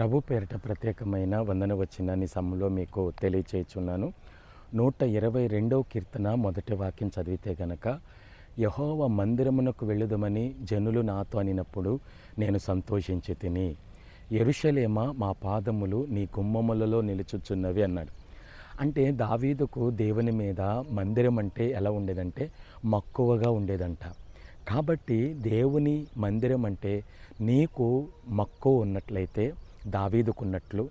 ప్రభు పేరిట ప్రత్యేకమైన వందన వచ్చిందని సమ్ములో మీకు తెలియచేయుచున్నాను. నూట ఇరవై రెండవ కీర్తన మొదటి వాక్యం చదివితే గనక యహోవ మందిరమునకు వెళ్ళుదమని జనులు నాతో అనినప్పుడు నేను సంతోషించి తిని ఎరుషలేమ మా పాదములు నీ గుమ్మములలో నిలుచుచున్నవి అన్నాడు. అంటే దావీదుకు దేవుని మీద మందిరం అంటే ఎలా ఉండేదంటే మక్కువగా ఉండేదంట. కాబట్టి దేవుని మందిరం అంటే నీకు మక్కువ ఉన్నట్లయితే దావీదుకున్నట్లు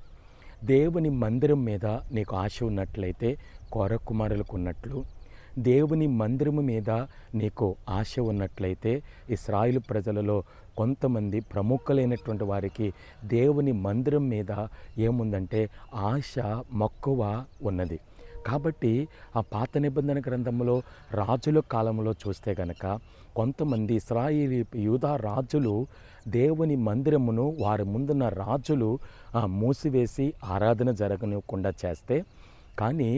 దేవుని మందిరం మీద నీకు ఆశ ఉన్నట్లయితే కోరకుమారులకు ఉన్నట్లు దేవుని మందిరము మీద నీకు ఆశ ఉన్నట్లయితే ఇస్రాయిల్ ప్రజలలో కొంతమంది ప్రముఖులైనటువంటి వారికి దేవుని మందిరం మీద ఏముందంటే ఆశ మక్కువ ఉన్నది. కాబట్టి ఆ పాత నిబంధన గ్రంథంలో రాజుల కాలంలో చూస్తే గనక కొంతమంది ఇస్రాయిలీ యూదా రాజులు దేవుని మందిరమును వారి ముందున్న రాజులు మూసివేసి ఆరాధన జరగనివ్వకుండా చేస్తే కానీ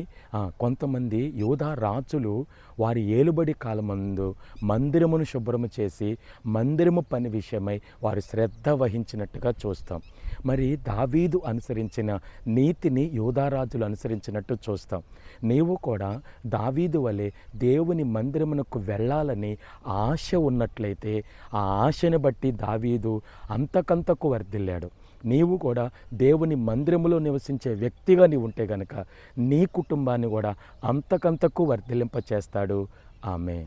కొంతమంది యూదా రాజులు వారి ఏలుబడి కాలమందు మందిరమును శుభ్రము చేసి మందిరము పని విషయమై వారు శ్రద్ధ వహించినట్టుగా చూస్తాం. మరి దావీదు అనుసరించిన నీతిని యోధారాజులు అనుసరించినట్టు చూస్తాం. నీవు కూడా దావీదు వలె దేవుని మందిరమునకు వెళ్ళాలని ఆశ ఉన్నట్లయితే ఆ ఆశను బట్టి దావీదు అంతకంతకు వర్ధిల్లాడు. నీవు కూడా దేవుని మందిరములో నివసించే వ్యక్తిగా నీవు ఉంటే గనక నీ కుటుంబాన్ని కూడా అంతకంతకు వర్ధిలింప చేస్తాడు ఆమె